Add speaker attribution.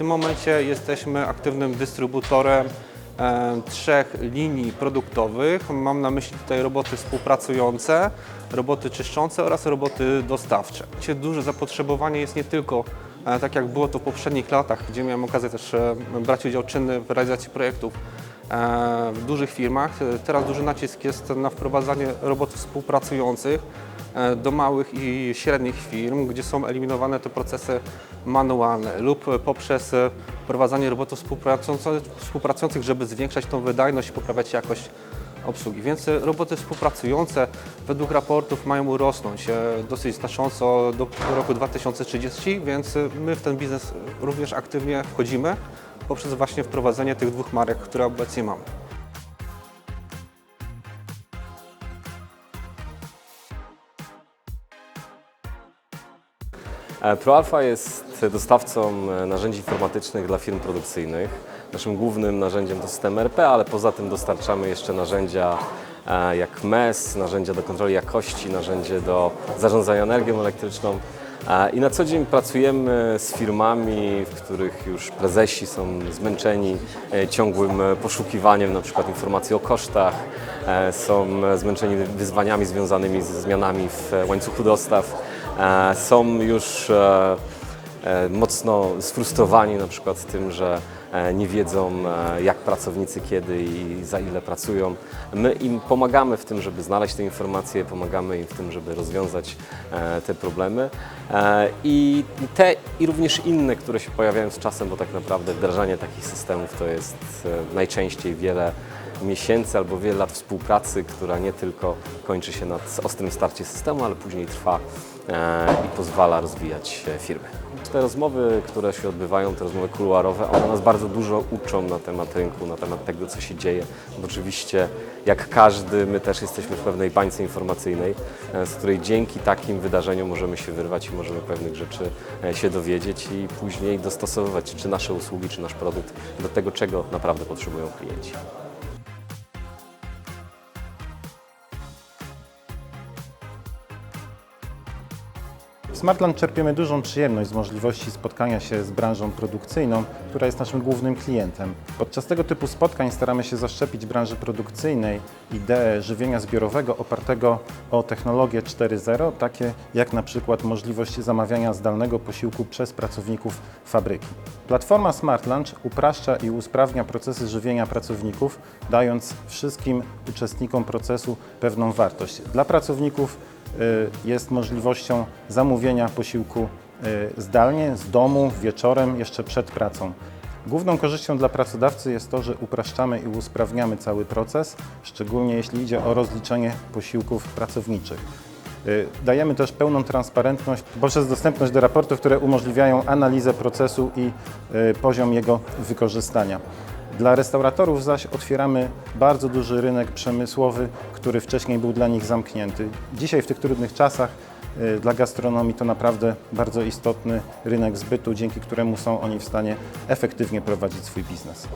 Speaker 1: tym momencie jesteśmy aktywnym dystrybutorem e, trzech linii produktowych. Mam na myśli tutaj roboty współpracujące, roboty czyszczące oraz roboty dostawcze. Duże zapotrzebowanie jest nie tylko e, tak jak było to w poprzednich latach, gdzie miałem okazję też e, brać udział czynny w realizacji projektów w dużych firmach. Teraz duży nacisk jest na wprowadzanie robotów współpracujących do małych i średnich firm, gdzie są eliminowane te procesy manualne lub poprzez e, wprowadzanie robotów współpracujących, żeby zwiększać tą wydajność i poprawiać jakość obsługi. Więc e, roboty współpracujące według raportów mają urosnąć e, dosyć znacząco do roku 2030, więc e, my w ten biznes również aktywnie wchodzimy poprzez właśnie wprowadzenie tych dwóch marek, które obecnie mamy.
Speaker 2: E, ProAlpha jest dostawcą e, narzędzi informatycznych dla firm produkcyjnych. Naszym głównym narzędziem to system RP, ale poza tym dostarczamy jeszcze narzędzia e, jak MES, narzędzia do kontroli jakości, narzędzie do zarządzania energią elektryczną. I na co dzień pracujemy z firmami, w których już prezesi są zmęczeni ciągłym poszukiwaniem na przykład informacji o kosztach, są zmęczeni wyzwaniami związanymi ze zmianami w łańcuchu dostaw, są już e, e, mocno sfrustrowani na przykład tym, że e, nie wiedzą e, jak pracownicy kiedy i za ile pracują. My im pomagamy w tym, żeby znaleźć te informacje, pomagamy im w tym, żeby rozwiązać e, te problemy E, i te i również inne, które się pojawiają z czasem, bo tak naprawdę wdrażanie takich systemów to jest e, najczęściej wiele miesięcy albo wiele lat współpracy, która nie tylko kończy się na ostrym starcie systemu, ale później trwa e, i pozwala rozwijać firmy. Te rozmowy, które się odbywają, te rozmowy kuluarowe, one nas bardzo dużo uczą na temat rynku, na temat tego, co się dzieje. Bo oczywiście, jak każdy, my też jesteśmy w pewnej bańce informacyjnej, e, z której dzięki takim wydarzeniom możemy się wyrwać i możemy pewnych rzeczy e, się dowiedzieć i później dostosowywać czy nasze usługi, czy nasz produkt do tego, czego naprawdę potrzebują klienci.
Speaker 3: W Smartland czerpiemy dużą przyjemność z możliwości spotkania się z branżą produkcyjną, która jest naszym głównym klientem. Podczas tego typu spotkań staramy się zaszczepić branży produkcyjnej ideę żywienia zbiorowego opartego o technologię 4.0, takie jak na przykład możliwość zamawiania zdalnego posiłku przez pracowników fabryki. Platforma Smart Lunch upraszcza i usprawnia procesy żywienia pracowników, dając wszystkim uczestnikom procesu pewną wartość. Dla pracowników jest możliwością zamówienia posiłku y, zdalnie, z domu, wieczorem, jeszcze przed pracą. Główną korzyścią dla pracodawcy jest to, że upraszczamy i usprawniamy cały proces, szczególnie jeśli idzie o rozliczenie posiłków pracowniczych. Y, Dajemy też pełną transparentność poprzez dostępność do raportów, które umożliwiają analizę procesu i y, poziom jego wykorzystania. Dla restauratorów zaś otwieramy bardzo duży rynek przemysłowy, który wcześniej był dla nich zamknięty. Dzisiaj w tych trudnych czasach y, dla gastronomii to naprawdę bardzo istotny rynek zbytu, dzięki któremu są oni w stanie efektywnie prowadzić swój biznes.